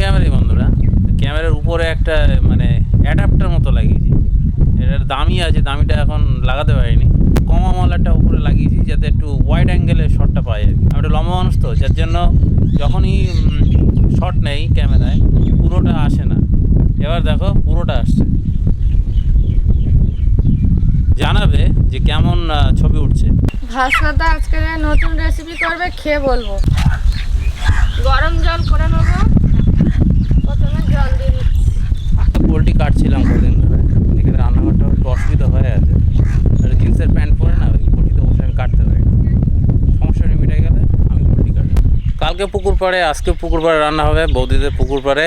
ক্যামেরাই বন্ধুরা। ক্যামেরার উপরে একটা মানে অ্যাডাপ্টার মতো লাগিয়েছি। এটার দামি আছে, দামিটা এখন লাগাতে পারিনি। কম আমলাটা উপরে লাগিয়েছি যাতে একটু ওয়াইড অ্যাঙ্গেলে শটটা পাই আর আমি একটু লম্বা মানুষ তো, যার জন্য যখনই শট নেই ক্যামেরায়, পুরোটা আসে না। এবার দেখো, পুরোটা আসছে। জানাবে যে কেমন ছবি উঠছে। ভাস্করদা আজকে নতুন রেসিপি করবে, খেয়ে বলব। গরম জল করে নেব প্রথমে জল দিয়ে দিচ্ছি পোলট্রি কাটছিলাম কদিন ধরে। এখানে রান্নাঘরটা একটু অসুবিধা হয়ে আছে। আর জিন্সের প্যান্ট পরে না, ওই পোলট্রিতে বসে আমি কাটতে পারি। সমস্যাটা মিটে গেলে আমি পোলট্রি কাটি কালকে পুকুর পাড়ে, আজকে পুকুর পাড়ে রান্না হবে, বৌদিদের পুকুর পাড়ে।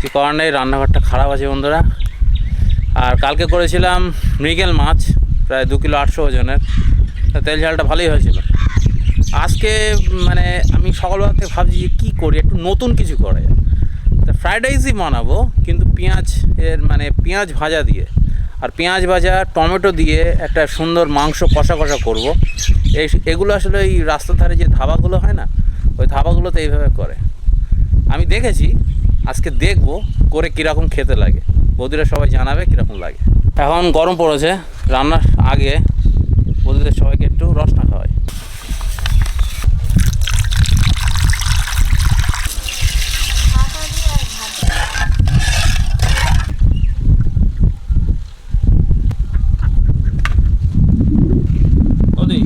কী করার নেই, রান্নাঘরটা খারাপ আছে বন্ধুরা। আর কালকে করেছিলাম মৃগেল মাছ, প্রায় দু কিলো আটশো ওজনের। তেল ঝালটা ভালোই হয়েছিল। আজকে মানে আমি সকালবেলা থেকে ভাবছি যে কী করি, একটু নতুন কিছু করে তা ফ্রাইড রাইসই বানাবো, কিন্তু পেঁয়াজ এর মানে পেঁয়াজ ভাজা দিয়ে আর পেঁয়াজ ভাজা, টমেটো দিয়ে একটা সুন্দর মাংস কষা কষা করব। এই এগুলো আসলে এই রাস্তার ধারে যে ধাবাগুলো হয় না, ওই ধাবাগুলোতে এইভাবে করে। আমি দেখেছি, আজকে দেখব করে কীরকম খেতে লাগে। বৌদিরা সবাই জানাবে কীরকম লাগে। এখন গরম পড়েছে, রান্নার আগে বৌদিদের সবাইকে একটু রসটা খাওয়াই বৌদি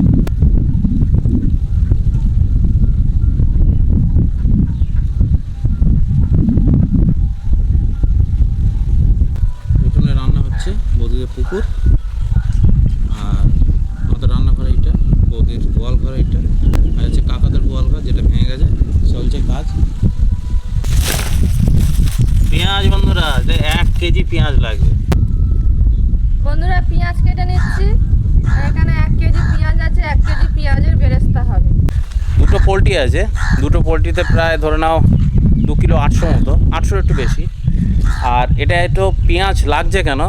উঠোনে রান্না হচ্ছে বৌদিদের পুকুর আর আমাদের রান্নাঘর এইটা বৌদির গোয়াল ঘর এইটা আর হচ্ছে কাকাদের গোয়াল ঘর যেটা ভেঙে গেছে চলছে কাজ পেঁয়াজ বন্ধুরা যে এক কেজি পেঁয়াজ লাগবে। বন্ধুরা পেঁয়াজ কেটে নিচ্ছি। আর এখানে এক কেজি পেঁয়াজ আছে এক কেজি পেঁয়াজের বেরেস্তা হবে। দুটো পোলট্রি আছে। দুটো পোলট্রিতে প্রায় ধরে নাও দু কিলো আটশো মতো আটশোর একটু বেশি। আর এটা একটু পেঁয়াজ লাগছে কেন?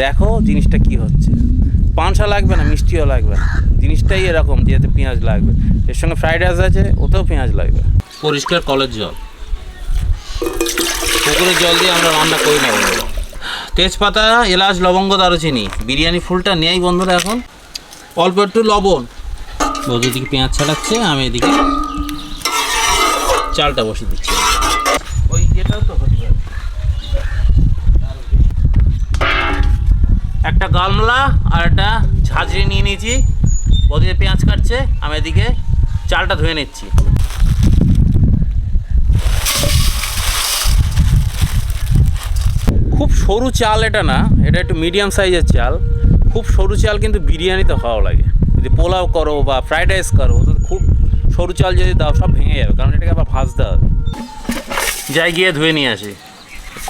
দেখো জিনিসটা কি হচ্ছে। পাঁচশা লাগবে না মিষ্টিও লাগবে না। জিনিসটাই এরকম যে এতে পেঁয়াজ লাগবে। এর সঙ্গে ফ্রাইড রাইস আছে ওতেও পেঁয়াজ লাগবে। পরিষ্কার কলের জল। পুকুরের জল দিয়ে আমরা রান্না করি না তেজপাতা, এলাচ, লবঙ্গ, দারুচিনি। বিরিয়ানি ফুলটা নেই বন্ধুরা এখন। অল্প একটু লবণ। বৌদি এদিকে পেঁয়াজ ছাড়াচ্ছে, আমি এদিকে চালটা বসিয়ে দিচ্ছি। ওই এটাও তো হতে পারে। একটা গামলা আর একটা ঝাঁঝরি নিয়ে নিয়েছি। বৌদিতে পেঁয়াজ কাটছে, আমি এদিকে চালটা ধুয়ে নিচ্ছি। খুব সরু চাল এটা না, এটা একটু মিডিয়াম সাইজের চাল। খুব সরু চাল কিন্তু বিরিয়ানিতে ভালো লাগে। যদি পোলাও করো বা ফ্রাইড রাইস করো খুব সরু চাল যদি দাও, সব ভেঙে যাবে, কারণ এটাকে আবার ভাজতে হবে। যাই গিয়ে ধুয়ে নিয়ে আসি।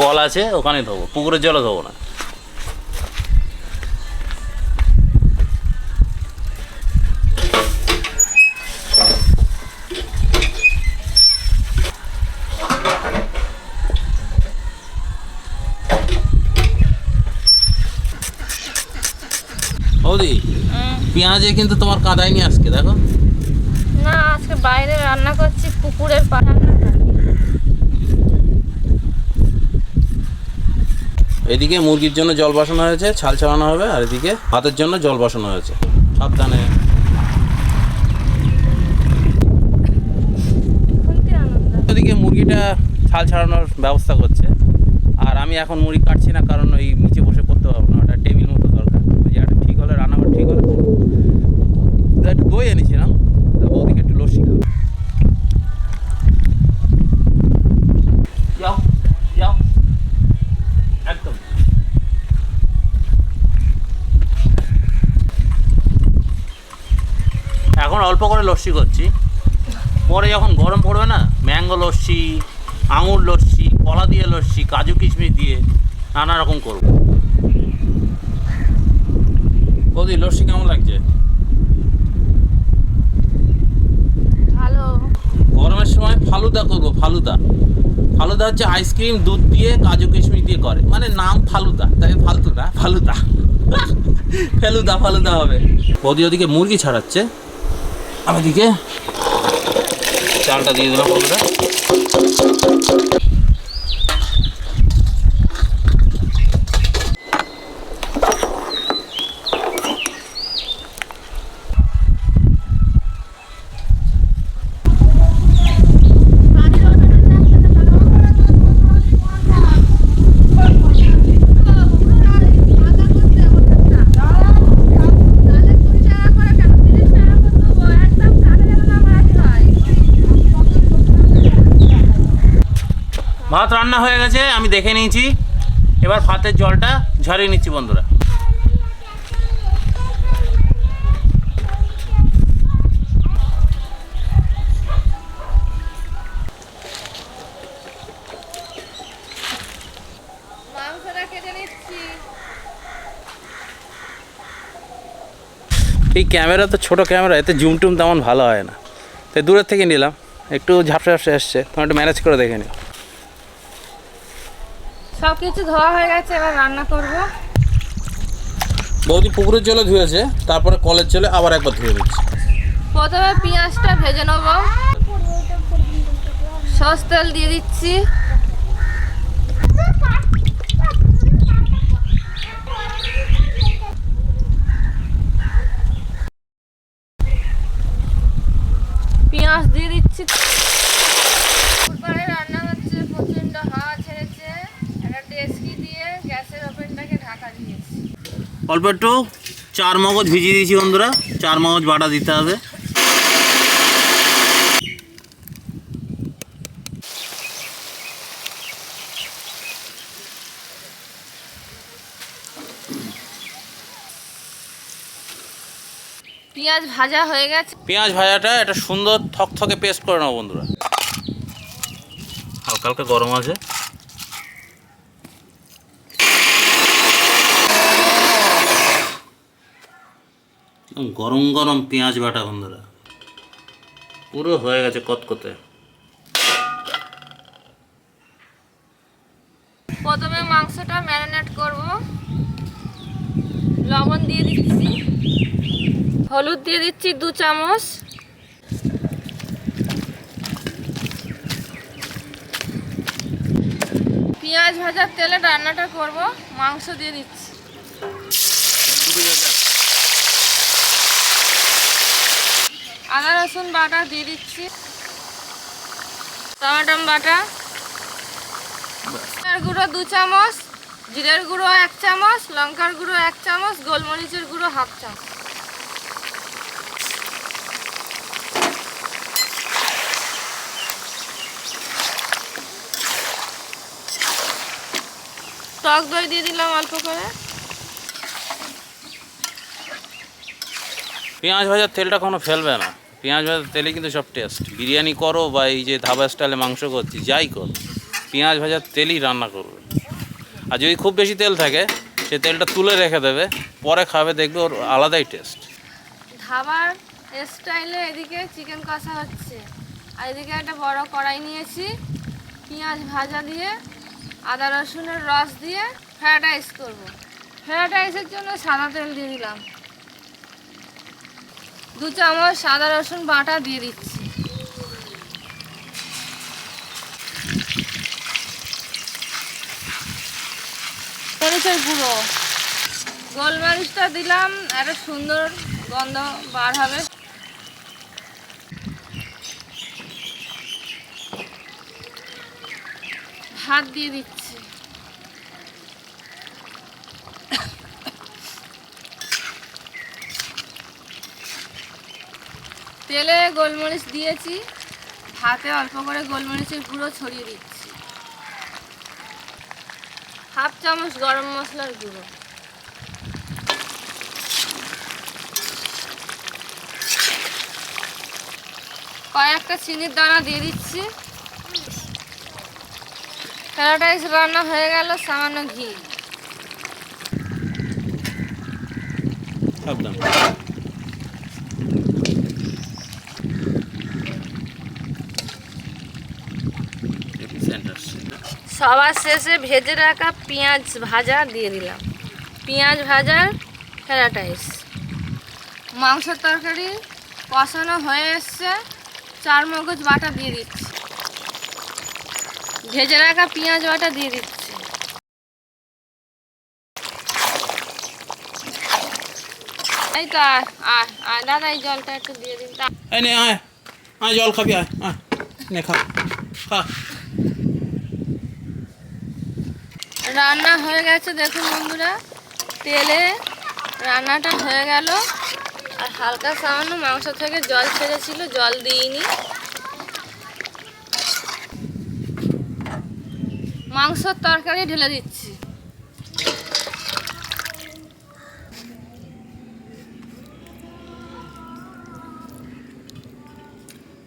কল আছে, ওখানে ধোবো, পুকুরের জলে ধোবো না। পেঁয়াজে কিন্তু তোমার কাদায়নি আজকে দেখো। না আজকে বাইরে রান্না করছি পুকুরের পা এদিকে মুরগির জন্য জল বসানো হয়েছে ছাল ছাড়ানো হবে আর এদিকে ভাতের জন্য জল বসানো হয়েছে। সাবধানে। ওদিকে মুরগিটা ছাল ছাড়ানোর ব্যবস্থা করছে আর আমি এখন মুরগি কাটছি না কারণ ওই নিচে বসে ঠিক এনেছিলাম একটু লস্যি একদম। এখন অল্প করে লস্যি করছি। পরে যখন গরম পড়বে না, ম্যাঙ্গো লস্যি, আঙুর লস্যি, কলা দিয়ে লস্যি, কাজু কিশমিশ দিয়ে নানা রকম করব। বৌদি লস্যি কেমন লাগছে? ভালো। গরমের সময় ফালুদা করব ফালুদা। ফালুদা হচ্ছে আইসক্রিম দুধ দিয়ে কাজু কিশমিশ দিয়ে করে। মানে নাম ফালুদা তাই ফালতু না ফালুদা। ফেলুদা ফালুদা হবে। বৌদি ওদিকে মুরগি ছাড়াচ্ছে। আমি এদিকে চালটা দিয়ে দিলাম বন্ধুরা ভাত রান্না হয়ে গেছে আমি দেখে নিয়েছি। এবার ভাতের জলটা ঝরিয়ে নিচ্ছি বন্ধুরা। এই ক্যামেরা তো ছোটো ক্যামেরা এতে জুম টুম তেমন ভালো হয় না। তাই দূরের থেকে নিলাম। একটু ঝাপসা ঝাপসা এসছে তোমার একটু ম্যানেজ করে দেখে নিও। সব কিছু ধোয়া হয়ে গেছে এবার রান্না করব। বৌদি পুকুরের জলে ধুয়েছে তারপরে কলের জলে আবার একবার ধুয়ে দিচ্ছে প্রথমে পেঁয়াজটা ভেজে নেব। সস তেল দিয়ে দিচ্ছি পেঁয়াজ দিয়ে দিচ্ছি উপরে রান্না হচ্ছে প্রচণ্ড হাওয়া ছেড়েছে একটা ডেস্কি দিয়ে গ্যাসের ওভেনটাকে ঢাকা দিয়েছি অল্প একটু চার মগজ ভিজিয়ে দিয়েছি বন্ধুরা চার মগজ বাটা দিতে হবে। পেঁয়াজ ভাজা হয়ে গেছে। পেঁয়াজ ভাজাটা একটা সুন্দর থকথকে পেস্ট করে নেব বন্ধুরা। হালকা হালকা গরম আছে। গরম গরম পেঁয়াজ বাটা বন্ধুরা। পুরো হয়ে গেছে কতকতে। প্রথমে মাংসটা ম্যারিনেট করব। লবণ দিয়ে দিচ্ছি। হলুদ দিয়ে দিচ্ছি দু চামচ। পেঁয়াজ ভাজার তেলে রান্নাটা করব। মাংস দিয়ে দিচ্ছি। আদা, রসুন বাটা দিয়ে দিচ্ছি। টমেটো বাটা। গুঁড়ো দু চামচ, জিরের গুঁড়ো এক চামচ, লঙ্কার গুঁড়ো এক চামচ, গোলমরিচের গুঁড়ো হাফ চামচ। টক দই দিয়ে দিলাম অল্প করে। পেঁয়াজ ভাজার তেলটা কোনো ফেলবে না। পেঁয়াজ ভাজার তেলে কিন্তু সব টেস্ট বিরিয়ানি করো বা এই যে ধাবা স্টাইলে মাংস করছি, যাই করো। পেঁয়াজ ভাজার তেলই রান্না করবে। আর যদি খুব বেশি তেল থাকে, সে তেলটা তুলে রেখে দেবে, পরে খাবে, দেখবে ওর আলাদাই টেস্ট ধাবার স্টাইলে এদিকে চিকেন কষা হচ্ছে। আর এদিকে একটা বড় কড়াই নিয়েছি, পেঁয়াজ ভাজা দিয়ে, আদা রসুনের রস দিয়ে ফ্রায়েড রাইস করব। ফ্রায়েড রাইসের জন্য সাদা তেল দিয়ে দিলাম। দু চামচ সাদা রসুন বাটা দিয়ে দিচ্ছি। মরিচের গুঁড়ো। গোলমরিচটা দিলাম, একটা সুন্দর গন্ধ বার হবে। ভাত দিয়ে দিচ্ছি। তেলে গোলমরিচ দিয়েছি, ভাতে অল্প করে গোলমরিচের গুঁড়ো ছড়িয়ে দিচ্ছি। হাফ চামচ গরম মশলার গুঁড়ো। কয়েকটা চিনির দানা দিয়ে দিচ্ছি। প্যারাডাইস রান্না হয়ে গেল, সামান্য ঘি। সবার শেষে ভেজে রাখা পেঁয়াজ ভাজা দিয়ে দিলাম। পেঁয়াজ ভাজার প্যারাডাইস মাংসের তরকারি কষানো হয়ে এসছে। চার মগজ বাটা দিয়ে দিচ্ছি। ভেজে রাখা পেঁয়াজ বাটা দিয়ে দিচ্ছি। এই তো আয় দাদা, এই জলটা একটু দিয়ে দিন। আয়, জল খাবি, আয়। আয়, নে খা। খা। রান্না হয়ে গেছে, দেখুন বন্ধুরা। তেলে রান্নাটা হয়ে গেল। আর হালকা সামান্য মাংস থেকে জল ছেড়েছিল, জল দিইনি। মাংসর তরকারি ঢেলে দিচ্ছি।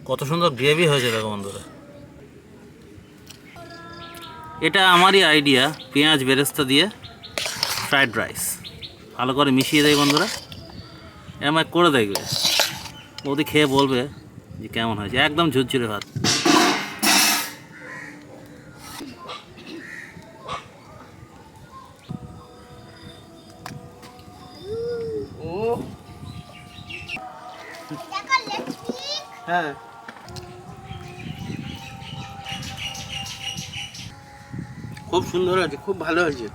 কত সুন্দর গ্রেভি হয়েছে দেখো বন্ধুরা। এটা আমারই আইডিয়া পেঁয়াজ বেরেস্তা দিয়ে ফ্রাইড রাইস ভালো করে মিশিয়ে দেয় বন্ধুরা। এরম এক করে দেখবে। বৌদি খেয়ে বলবে যে কেমন হয়েছে। একদম ঝুরঝুরে ভাত। ও। হ্যাঁ। সুন্দর হয়েছে খুব ভালো হয়েছে।